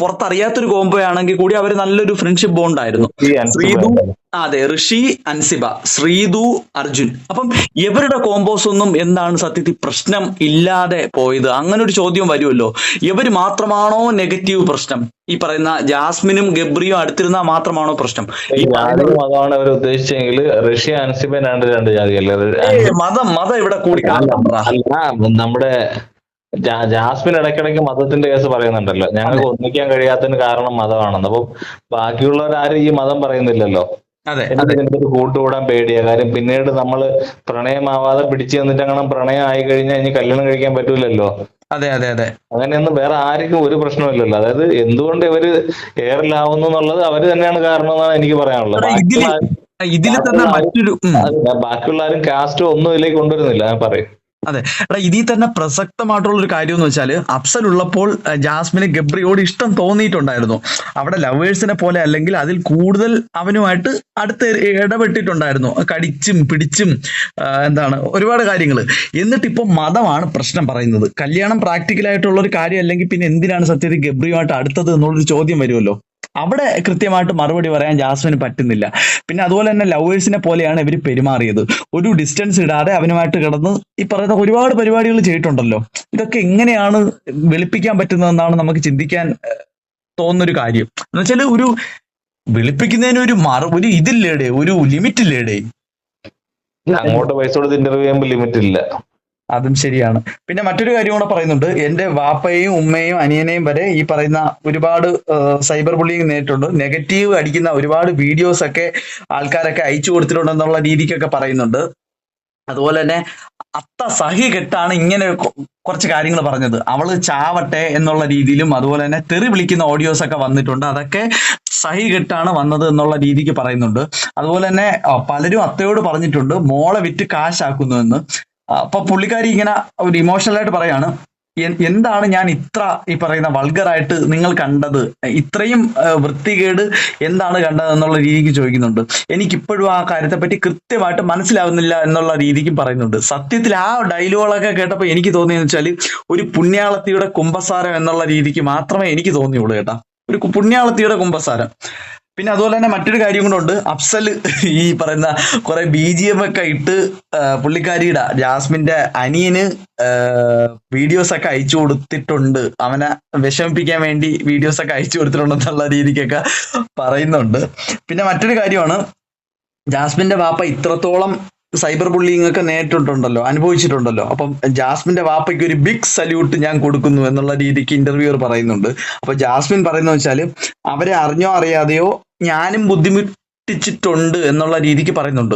പുറത്തറിയാത്തൊരു കോംബോ ആണെങ്കിൽ കൂടി അവർ നല്ലൊരു ഫ്രണ്ട്ഷിപ്പ് ബോണ്ട് ആയിരുന്നു. ശ്രീതു ആ, അതെ ഋഷി അൻസിബ ശ്രീതു അർജുൻ. അപ്പം ഇവരുടെ കോംബോസ് ഒന്നും എന്താണ് സത്യത്തിൽ പ്രശ്നം ഇല്ലാതെ പോയത്? അങ്ങനെ ഒരു ചോദ്യം വരുമല്ലോ. ഇവർ മാത്രമാണോ നെഗറ്റീവ് പ്രശ്നം? ഈ പറയുന്ന ജാസ്മിനും ഗബ്രിയും അടുത്തിരുന്നാൽ മാത്രമാണോ പ്രശ്നം? ഈ ജാതി മതമാണ് അവർ ഉദ്ദേശിച്ചെങ്കിൽ റഷ്യ ആണ് രണ്ട് ജാതിയല്ലേ അല്ലേ മതം മതം ഇവിടെ കൂടി നമ്മുടെ ജാസ്മിൻ ഇടയ്ക്കിടയ്ക്ക് മതത്തിന്റെ കേസ് പറയുന്നുണ്ടല്ലോ. ഞങ്ങൾക്ക് ഒന്നിക്കാൻ കഴിയാത്തതിന് കാരണം മതമാണെന്ന്. അപ്പൊ ബാക്കിയുള്ളവരാരും ഈ മതം പറയുന്നില്ലല്ലോ. അതെ കൂട്ടുകൂടാൻ പേടിയാ. കാര്യം പിന്നീട് നമ്മൾ പ്രണയമാവാതെ പിടിച്ചു തന്നിട്ട് അങ്ങനെ പ്രണയം ആയി കഴിഞ്ഞാൽ ഇനി കല്യാണം കഴിക്കാൻ പറ്റൂലല്ലോ. അതെ അതെ അതെ. അങ്ങനെയൊന്നും വേറെ ആർക്കും ഒരു പ്രശ്നമില്ലല്ലോ അതായത് എന്തുകൊണ്ട് ഇവർ എയറിലാവുന്നു എന്നുള്ളത് അവർ തന്നെയാണ് കാരണം എന്നാണ് എനിക്ക് പറയാനുള്ളത്. ഇതിൽ തന്നെ മറ്റൊരു ബാക്കിയുള്ള ആരും കാസ്റ്റോ ഒന്നും ഇതിലേക്ക് കൊണ്ടുവരുന്നില്ല. ഞാൻ പറയും. അതെ. എടാ ഇതിൽ തന്നെ പ്രസക്തമായിട്ടുള്ള ഒരു കാര്യം എന്ന് വെച്ചാൽ അഫ്സൽ ഉള്ളപ്പോൾ ജാസ്മിന് ഗബ്രിയോട് ഇഷ്ടം തോന്നിയിട്ടുണ്ടായിരുന്നു. അവിടെ ലവേഴ്സിനെ പോലെ അല്ലെങ്കിൽ അതിൽ കൂടുതൽ അവനുമായിട്ട് അടുത്ത് ഇടപെട്ടിട്ടുണ്ടായിരുന്നു. കടിച്ചും പിടിച്ചും എന്താണ് ഒരുപാട് കാര്യങ്ങൾ എന്നിട്ട് ഇപ്പൊ മതമാണ് പ്രശ്നം പറയുന്നത്. കല്യാണം പ്രാക്ടിക്കലായിട്ടുള്ള ഒരു കാര്യം അല്ലെങ്കിൽ പിന്നെ എന്തിനാണ് സത്യത്തിൽ ഗബ്രിയുമായിട്ട് അടുത്തത് എന്നുള്ളൊരു ചോദ്യം വരുമല്ലോ? അവിടെ കൃത്യമായിട്ട് മറുപടി പറയാൻ ജാസ്മിന് പറ്റുന്നില്ല. പിന്നെ അതുപോലെ തന്നെ ലവേഴ്സിനെ പോലെയാണ് ഇവർ പെരുമാറിയത്. ഒരു ഡിസ്റ്റൻസ് ഇടാതെ അവനുമായിട്ട് കിടന്ന് ഈ പറയുന്ന ഒരുപാട് പരിപാടികൾ ചെയ്തിട്ടുണ്ടല്ലോ. ഇതൊക്കെ എങ്ങനെയാണ് വെളുപ്പിക്കാൻ പറ്റുന്നതെന്നാണ് നമുക്ക് ചിന്തിക്കാൻ തോന്നുന്ന തോന്നുന്നൊരു കാര്യം. എന്ന് വെച്ചാൽ ഒരു വെളുപ്പിക്കുന്നതിന് ഒരു മറ ഒരു ഇതില്ലേടെ ഒരു ലിമിറ്റ് ഇല്ലേടെ? അങ്ങോട്ട് പൈസ കൊടുത്ത് ഇന്റർവ്യൂ ചെയ്യുമ്പോൾ ലിമിറ്റ് ഇല്ല. അതും ശരിയാണ്. പിന്നെ മറ്റൊരു കാര്യം കൂടെ പറയുന്നുണ്ട്. എന്റെ വാപ്പയും ഉമ്മയും അനിയനെയും വരെ ഈ പറയുന്ന ഒരുപാട് സൈബർ ബുള്ളിങ് നേരിട്ടുണ്ട്. നെഗറ്റീവ് അടിക്കുന്ന ഒരുപാട് വീഡിയോസ് ഒക്കെ ആൾക്കാരൊക്കെ അയച്ചു കൊടുത്തിട്ടുണ്ടെന്നുള്ള രീതിക്കൊക്കെ പറയുന്നുണ്ട്. അതുപോലെ തന്നെ അത്ത സഹി കെട്ടാണ് ഇങ്ങനെ കുറച്ച് കാര്യങ്ങൾ പറഞ്ഞത്. അവൾ ചാവട്ടെ എന്നുള്ള രീതിയിലും അതുപോലെ തന്നെ തെറി വിളിക്കുന്ന ഓഡിയോസ് ഒക്കെ വന്നിട്ടുണ്ട്. അതൊക്കെ സഹി കെട്ടാണ് വന്നത് എന്നുള്ള രീതിക്ക് പറയുന്നുണ്ട്. അതുപോലെ തന്നെ പലരും അത്തയോട് പറഞ്ഞിട്ടുണ്ട് മോളെ വിറ്റ് കാശാക്കുന്നു എന്ന്. ആ, അപ്പൊ പുള്ളിക്കാരി ഇങ്ങനെ ഒരു ഇമോഷണൽ ആയിട്ട് പറയാണ് എന്താണ് ഞാൻ ഇത്ര ഈ പറയുന്ന വൾഗറായിട്ട് നിങ്ങൾ കണ്ടത്? ഇത്രയും വൃത്തികേട് എന്താണ് കണ്ടത് എന്നുള്ള രീതിക്ക് ചോദിക്കുന്നുണ്ട്. എനിക്കിപ്പോഴും ആ കാര്യത്തെ പറ്റി കൃത്യമായിട്ട് മനസ്സിലാവുന്നില്ല എന്നുള്ള രീതിക്കും പറയുന്നുണ്ട്. സത്യത്തിൽ ആ ഡയലോഗുകളൊക്കെ കേട്ടപ്പോൾ എനിക്ക് തോന്നിയെന്ന് വെച്ചാൽ ഒരു പുണ്യാളത്തിയുടെ കുംഭസാരം എന്നുള്ള രീതിക്ക് മാത്രമേ എനിക്ക് തോന്നിയുള്ളൂ കേട്ടാ. ഒരു പുണ്യാളത്തിയുടെ കുംഭസാരം പിന്നെ അതുപോലെ തന്നെ മറ്റൊരു കാര്യം കൊണ്ടുണ്ട് അഫ്സൽ ഈ പറയുന്ന കുറെ ബി ജി എം ഒക്കെ ഇട്ട് പുള്ളിക്കാരിയുടെ ജാസ്മിന്റെ അനിയന് വീഡിയോസ് ഒക്കെ അയച്ചു കൊടുത്തിട്ടുണ്ട്. അവനെ വിഷമിപ്പിക്കാൻ വേണ്ടി വീഡിയോസ് ഒക്കെ അയച്ചു കൊടുത്തിട്ടുണ്ടെന്നുള്ള രീതിക്കൊക്കെ പറയുന്നുണ്ട്. പിന്നെ മറ്റൊരു കാര്യമാണ് ജാസ്മിന്റെ വാപ്പ ഇത്രത്തോളം സൈബർ ബുള്ളിങ് ഒക്കെ നേരിട്ടിട്ടുണ്ടല്ലോ അനുഭവിച്ചിട്ടുണ്ടല്ലോ. അപ്പം ജാസ്മിന്റെ വാപ്പയ്ക്ക് ഒരു ബിഗ് സല്യൂട്ട് ഞാൻ കൊടുക്കുന്നു എന്നുള്ള രീതിക്ക് ഇന്റർവ്യൂർ പറയുന്നുണ്ട്. അപ്പൊ ജാസ്മിൻ പറയുന്നത് വെച്ചാൽ അവരെ അറിഞ്ഞോ അറിയാതെയോ ഞാനും ബുദ്ധിമുട്ടിച്ചിട്ടുണ്ട് എന്നുള്ള രീതിക്ക് പറയുന്നുണ്ട്.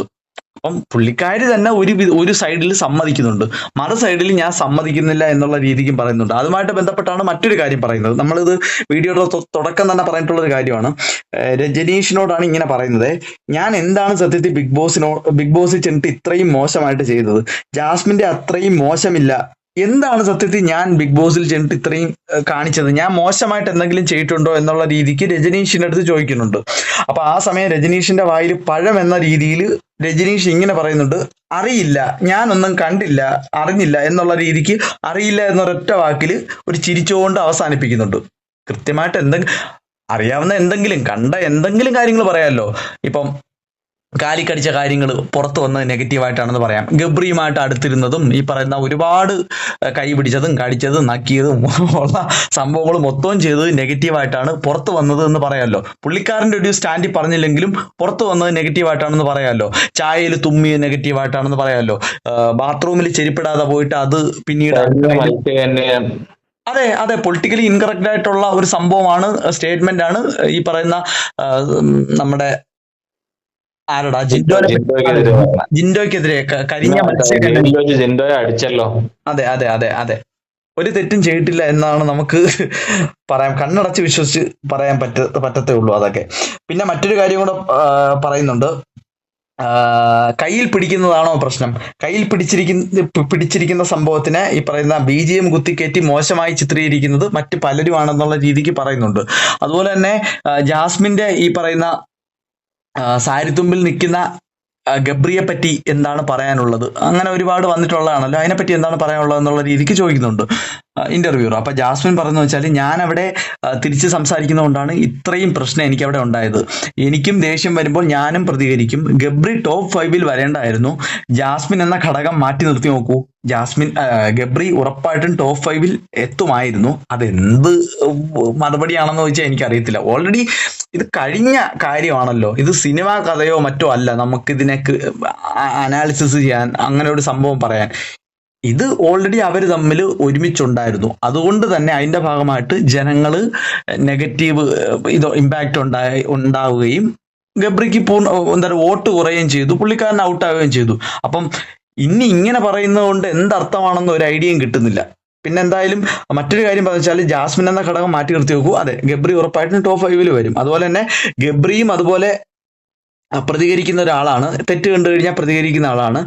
അപ്പം പുള്ളിക്കാരി തന്നെ ഒരു ഒരു സൈഡിൽ സമ്മതിക്കുന്നുണ്ട്. മറ സൈഡിൽ ഞാൻ സമ്മതിക്കുന്നില്ല എന്നുള്ള രീതിക്കും പറയുന്നുണ്ട്. അതുമായിട്ട് ബന്ധപ്പെട്ടാണ് മറ്റൊരു കാര്യം പറയുന്നത്. നമ്മളിത് വീഡിയോയുടെ തുടക്കം തന്നെ പറഞ്ഞിട്ടുള്ള ഒരു കാര്യമാണ് രജനീഷിനോടാണ് ഇങ്ങനെ പറയുന്നത്. ഞാൻ എന്താണ് സത്യത്തിൽ ബിഗ് ബോസിനോ ബിഗ് ബോസിൽ ചെന്നിട്ട് ഇത്രയും മോശമായിട്ട് ചെയ്തത്? ജാസ്മിന്റെ അത്രയും മോശമില്ല. എന്താണ് സത്യത്തിൽ ഞാൻ ബിഗ് ബോസിൽ ചെന്നിട്ട് ഇത്രയും കാണിച്ചത്? ഞാൻ മോശമായിട്ട് എന്തെങ്കിലും ചെയ്തിട്ടുണ്ടോ എന്നുള്ള രീതിക്ക് രജനീഷിന്റെ അടുത്ത് ചോദിക്കുന്നുണ്ട്. അപ്പൊ ആ സമയം രജനീഷിന്റെ വായിൽ പഴം എന്ന രീതിയിൽ രജനീഷ് ഇങ്ങനെ പറയുന്നുണ്ട് അറിയില്ല ഞാനൊന്നും കണ്ടില്ല അറിഞ്ഞില്ല എന്നുള്ള രീതിക്ക് അറിയില്ല എന്നൊരൊറ്റ വാക്കിൽ ഒരു ചിരിച്ചുകൊണ്ട് അവസാനിപ്പിക്കുന്നുണ്ട്. കൃത്യമായിട്ട് എന്തെങ്കിലും അറിയാവുന്ന എന്തെങ്കിലും കണ്ട എന്തെങ്കിലും കാര്യങ്ങൾ പറയാമല്ലോ ഇപ്പം കാലിക്കടിച്ച കാര്യങ്ങൾ പുറത്തു വന്നത് നെഗറ്റീവായിട്ടാണെന്ന് പറയാം. ഗബ്രിയുമായിട്ട് അടുത്തിരുന്നതും ഈ പറയുന്ന ഒരുപാട് കൈ പിടിച്ചതും കടിച്ചതും നക്കിയതും ഉള്ള സംഭവങ്ങൾ മൊത്തവും ചെയ്തത് നെഗറ്റീവായിട്ടാണ് പുറത്തു വന്നത് എന്ന് പറയാമല്ലോ പുള്ളിക്കാരന്റെ ഒരു സ്റ്റാൻഡിൽ പറഞ്ഞില്ലെങ്കിലും പുറത്തു വന്നത് നെഗറ്റീവായിട്ടാണെന്ന് പറയാമല്ലോ ചായയിൽ തുമ്മിയ നെഗറ്റീവായിട്ടാണെന്ന് പറയാമല്ലോ ബാത്റൂമിൽ ചെരിപ്പിടാതെ പോയിട്ട് അത് പിന്നീട് അതെ അതെ പൊളിറ്റിക്കലി ഇൻകറക്റ്റ് ആയിട്ടുള്ള ഒരു സംഭവമാണ് സ്റ്റേറ്റ്മെന്റ് ആണ് ഈ പറയുന്ന നമ്മുടെ ആരടാ? പറഞ്ഞ. കരിഞ്ഞ ജിൻഡോയെ അടിച്ചല്ലോ. അതെ അതെ അതെ അതെ. ഒരു തെറ്റും ചെയ്തിട്ടില്ല എന്നാണ് നമുക്ക് പറയാം. കണ്ണടച്ച് വിശ്വസിച്ച് പറയാൻ പറ്റ പറ്റത്തേ ഉള്ളൂ അതൊക്കെ. പിന്നെ മറ്റൊരു കാര്യം കൂടെ പറയുന്നുണ്ട്. കയ്യിൽ പിടിക്കുന്നതാണോ പ്രശ്നം? കയ്യിൽ പിടിച്ചിരിക്കുന്ന പിടിച്ചിരിക്കുന്ന സംഭവത്തിന് ഈ പറയുന്ന ബി ജി എം കുത്തിക്കയറ്റി മോശമായി ചിത്രീകരിക്കുന്നത് മറ്റ് പലരുമാണെന്നുള്ള രീതിക്ക് പറയുന്നുണ്ട്. അതുപോലെ തന്നെ ജാസ്മിന്റെ ഈ പറയുന്ന സാരിത്തുമ്പിൽ നിൽക്കുന്ന ഗബ്രിയെ പറ്റി എന്താണ് പറയാനുള്ളത്? അങ്ങനെ ഒരുപാട് വന്നിട്ടുള്ളതാണല്ലോ. അതിനെപ്പറ്റി എന്താണ് പറയാനുള്ളത് എന്നുള്ള രീതിക്ക് ചോദിക്കുന്നുണ്ട്. ഇന്റർവ്യൂർ അപ്പൊ ജാസ്മിൻ പറഞ്ഞു വെച്ചാൽ ഞാൻ അവിടെ തിരിച്ച് സംസാരിക്കുന്നതുകൊണ്ടാണ് ഇത്രയും പ്രശ്നം എനിക്ക് അവിടെ ഉണ്ടായത്. എനിക്കും ദേഷ്യം വരുമ്പോൾ ഞാനും പ്രതികരിക്കും. ഗബ്രി ടോപ്പ് ഫൈവിൽ വരേണ്ടായിരുന്നു. ജാസ്മിൻ എന്ന ഘടകം മാറ്റി നിർത്തി നോക്കൂ. ജാസ്മിൻ ഗബ്രി ഉറപ്പായിട്ടും ടോപ്പ് ഫൈവിൽ എത്തുമായിരുന്നു. അതെന്ത് മറുപടിയാണെന്ന് ചോദിച്ചാൽ എനിക്കറിയത്തില്ല. ഓൾറെഡി ഇത് കഴിഞ്ഞ കാര്യമാണല്ലോ. ഇത് സിനിമ കഥയോ മറ്റോ അല്ല. നമുക്കിതിനെ അനാലിസിസ് ചെയ്യാൻ അങ്ങനെ ഒരു സംഭവം പറയാൻ. ഇത് ഓൾറെഡി അവർ തമ്മിൽ ഒരുമിച്ചുണ്ടായിരുന്നു. അതുകൊണ്ട് തന്നെ അതിന്റെ ഭാഗമായിട്ട് ജനങ്ങൾ നെഗറ്റീവ് ഇത് ഇമ്പാക്റ്റ് ഉണ്ടായി ഉണ്ടാവുകയും ഗബ്രിക്ക് പൂർണ എന്താ പറയുക വോട്ട് കുറയുകയും ചെയ്തു പുള്ളിക്കാരൻ ഔട്ടാവുകയും ചെയ്തു. അപ്പം ഇനി ഇങ്ങനെ പറയുന്നത് കൊണ്ട് എന്തർത്ഥമാണെന്ന് ഒരു ഐഡിയയും കിട്ടുന്നില്ല. പിന്നെ എന്തായാലും മറ്റൊരു കാര്യം പറഞ്ഞാൽ ജാസ്മിൻ എന്ന ഘടകം മാറ്റി നിർത്തി നോക്കൂ അതെ ഗബ്രി ഉറപ്പായിട്ടും ടോപ്പ് ഫൈവിൽ വരും. അതുപോലെ തന്നെ ഗബ്രിയും അതുപോലെ പ്രതികരിക്കുന്ന ഒരാളാണ്. തെറ്റ് കണ്ടു കഴിഞ്ഞാൽ പ്രതികരിക്കുന്ന ആളാണ്.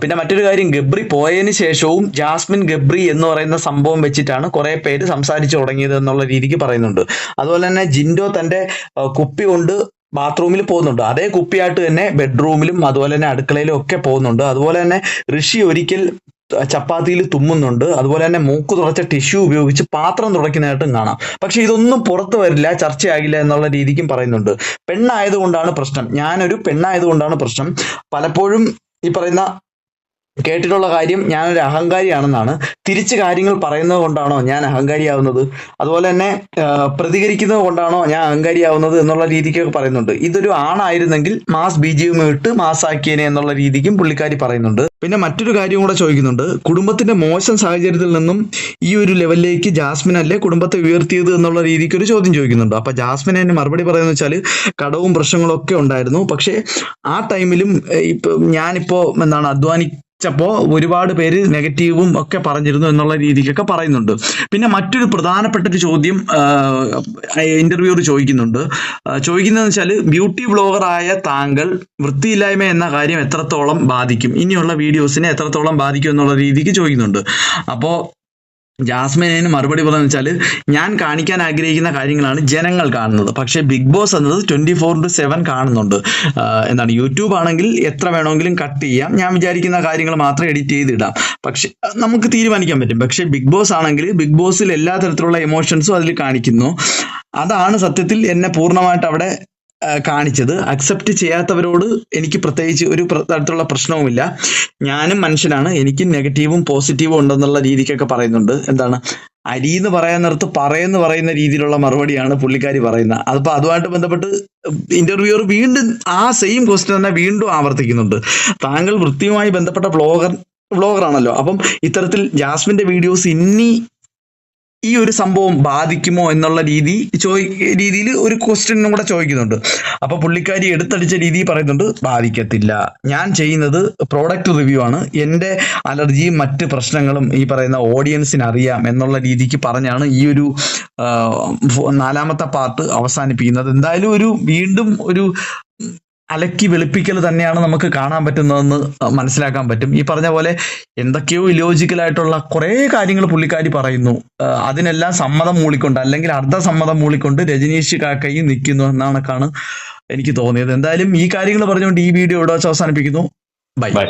പിന്നെ മറ്റൊരു കാര്യം ഗബ്രി പോയതിന് ശേഷവും ജാസ്മിൻ ഗബ്രി എന്ന് പറയുന്ന സംഭവം വെച്ചിട്ടാണ് കുറെ പേര് സംസാരിച്ചു തുടങ്ങിയത് എന്നുള്ള രീതിക്ക് പറയുന്നുണ്ട്. അതുപോലെ തന്നെ ജിൻഡോ തന്റെ കുപ്പി കൊണ്ട് ബാത്റൂമിൽ പോകുന്നുണ്ട്. അതേ കുപ്പിയായിട്ട് തന്നെ ബെഡ്റൂമിലും അതുപോലെ തന്നെ അടുക്കളയിലും ഒക്കെ പോകുന്നുണ്ട്. അതുപോലെ തന്നെ ഋഷി ഒരിക്കൽ ചപ്പാത്തിയിൽ തുമ്മുന്നുണ്ട്. അതുപോലെ തന്നെ മൂക്ക് തുടച്ച ടിഷ്യൂ ഉപയോഗിച്ച് പാത്രം തുടയ്ക്കുന്നതായിട്ടും കാണാം. പക്ഷെ ഇതൊന്നും പുറത്തു വരില്ല ചർച്ചയാകില്ല എന്നുള്ള രീതിക്കും പറയുന്നുണ്ട്. പെണ്ണായതുകൊണ്ടാണ് പ്രശ്നം. ഞാനൊരു പെണ്ണായതുകൊണ്ടാണ് പ്രശ്നം. പലപ്പോഴും ഈ പറയുന്ന കേട്ടിട്ടുള്ള കാര്യം ഞാനൊരു അഹങ്കാരിയാണെന്നാണ്. തിരിച്ച് കാര്യങ്ങൾ പറയുന്നത് കൊണ്ടാണോ ഞാൻ അഹങ്കാരിയാവുന്നത്? അതുപോലെ തന്നെ പ്രതികരിക്കുന്നത് കൊണ്ടാണോ ഞാൻ അഹങ്കാരിയാവുന്നത് എന്നുള്ള രീതിക്കൊക്കെ പറയുന്നുണ്ട്. ഇതൊരു ആണായിരുന്നെങ്കിൽ മാസ് ബി ജി ഇട്ട് മാസാക്കിയേനെ എന്നുള്ള രീതിക്കും പുള്ളിക്കാരി പറയുന്നുണ്ട്. പിന്നെ മറ്റൊരു കാര്യം കൂടെ ചോദിക്കുന്നുണ്ട്. കുടുംബത്തിന്റെ മോശം സാഹചര്യത്തിൽ നിന്നും ഈ ഒരു ലെവലിലേക്ക് ജാസ്മിൻ അല്ലേ കുടുംബത്തെ ഉയർത്തിയത് എന്നുള്ള രീതിക്ക് ഒരു ചോദ്യം ചോദിക്കുന്നുണ്ട്. അപ്പൊ ജാസ്മിൻ എന്നെ മറുപടി പറയുന്നത് വെച്ചാൽ കടവും പ്രശ്നങ്ങളും ഒക്കെ ഉണ്ടായിരുന്നു. പക്ഷേ ആ ടൈമിലും ഇപ്പൊ ഞാനിപ്പോ എന്താണ് അധ്വാനിച്ച ച്ചപ്പോ ഒരുപാട് പേര് നെഗറ്റീവും ഒക്കെ പറഞ്ഞിരുന്നു എന്നുള്ള രീതിക്കൊക്കെ പറയുന്നുണ്ട്. പിന്നെ മറ്റൊരു പ്രധാനപ്പെട്ട ഒരു ചോദ്യം ഇന്റർവ്യൂർ ചോദിക്കുന്നുണ്ട്. ചോദിക്കുന്നതെന്ന് വെച്ചാൽ ബ്യൂട്ടി ബ്ലോഗറായ താങ്കൾ വൃത്തിയില്ലായ്മ എന്ന കാര്യം എത്രത്തോളം ബാധിക്കും? ഇനിയുള്ള വീഡിയോസിനെ എത്രത്തോളം ബാധിക്കും എന്നുള്ള രീതിക്ക് ചോദിക്കുന്നുണ്ട്. അപ്പോൾ ജാസ്മിനേന് മറുപടി പറഞ്ഞു വെച്ചാൽ ഞാൻ കാണിക്കാൻ ആഗ്രഹിക്കുന്ന കാര്യങ്ങളാണ് ജനങ്ങൾ കാണുന്നത്. പക്ഷേ ബിഗ് ബോസ് എന്നത് ട്വന്റി ഫോർ ടു സെവൻ കാണുന്നുണ്ട് എന്താണ് യൂട്യൂബ് ആണെങ്കിൽ എത്ര വേണമെങ്കിലും കട്ട് ചെയ്യാം. ഞാൻ വിചാരിക്കുന്ന കാര്യങ്ങൾ മാത്രം എഡിറ്റ് ചെയ്തിടാം. പക്ഷെ നമുക്ക് തീരുമാനിക്കാൻ പറ്റും. പക്ഷേ ബിഗ് ബോസ് ആണെങ്കിൽ ബിഗ് ബോസിൽ എല്ലാ തരത്തിലുള്ള എമോഷൻസും അതിൽ കാണിക്കുന്നു. അതാണ് സത്യത്തിൽ എന്നെ പൂർണമായിട്ട് അവിടെ കാണിച്ചത്. അക്സെപ്റ്റ് ചെയ്യാത്തവരോട് എനിക്ക് പ്രത്യേകിച്ച് ഒരു തരത്തിലുള്ള പ്രശ്നവുമില്ല. ഞാനും മനുഷ്യനാണ്. എനിക്ക് നെഗറ്റീവും പോസിറ്റീവും ഉണ്ടെന്നുള്ള രീതിക്കൊക്കെ പറയുന്നുണ്ട്. എന്താണ്? അരി എന്ന് പറയാൻ നേരത്ത് പറയെന്ന് പറയുന്ന രീതിയിലുള്ള മറുപടിയാണ് പുള്ളിക്കാരി പറയുന്നത്. അതിപ്പോ അതുമായിട്ട് ബന്ധപ്പെട്ട് ഇന്റർവ്യൂർ വീണ്ടും ആ സെയിം ക്വസ്റ്റ്യൻ തന്നെ വീണ്ടും ആവർത്തിക്കുന്നുണ്ട്. താങ്കൾ വൃത്തിയുമായി ബന്ധപ്പെട്ട ബ്ലോഗർ ബ്ലോഗറാണല്ലോ അപ്പം ഇത്തരത്തിൽ ജാസ്മിന്റെ വീഡിയോസ് ഇനി ഈ ഒരു സംഭവം ബാധിക്കുമോ എന്നുള്ള രീതി ചോദി രീതിയിൽ ഒരു ക്വസ്റ്റ്യനും കൂടെ ചോദിക്കുന്നുണ്ട്. അപ്പൊ പുള്ളിക്കാരി എടുത്തടിച്ച രീതി പറയുന്നുണ്ട് ബാധിക്കത്തില്ല. ഞാൻ ചെയ്യുന്നത് പ്രോഡക്റ്റ് റിവ്യൂ ആണ്. എന്റെ അലർജിയും മറ്റ് പ്രശ്നങ്ങളും ഈ പറയുന്ന ഓഡിയൻസിന് അറിയാം എന്നുള്ള രീതിക്ക് പറഞ്ഞാണ് ഈ ഒരു നാലാമത്തെ പാർട്ട് അവസാനിപ്പിക്കുന്നത്. എന്തായാലും ഒരു വീണ്ടും ഒരു അലക്കി വെളുപ്പിക്കൽ തന്നെയാണ് നമുക്ക് കാണാൻ പറ്റുന്നതെന്ന് മനസ്സിലാക്കാൻ പറ്റും. ഈ പറഞ്ഞ പോലെ എന്തൊക്കെയോ ഇലോജിക്കൽ ആയിട്ടുള്ള കുറേ കാര്യങ്ങൾ പുള്ളിക്കാരി പറയുന്നു. അതിനെല്ലാം സമ്മതം മൂളിക്കൊണ്ട് അല്ലെങ്കിൽ അർദ്ധസമ്മതം മൂളിക്കൊണ്ട് രജനീഷ് കാക്കയും നിൽക്കുന്നു എന്നാണൊക്കെയാണ് എനിക്ക് തോന്നിയത്. എന്തായാലും ഈ കാര്യങ്ങൾ പറഞ്ഞുകൊണ്ട് ഈ വീഡിയോ ഇവിടെ വെച്ച് അവസാനിപ്പിക്കുന്നു. ബൈ. ബൈ.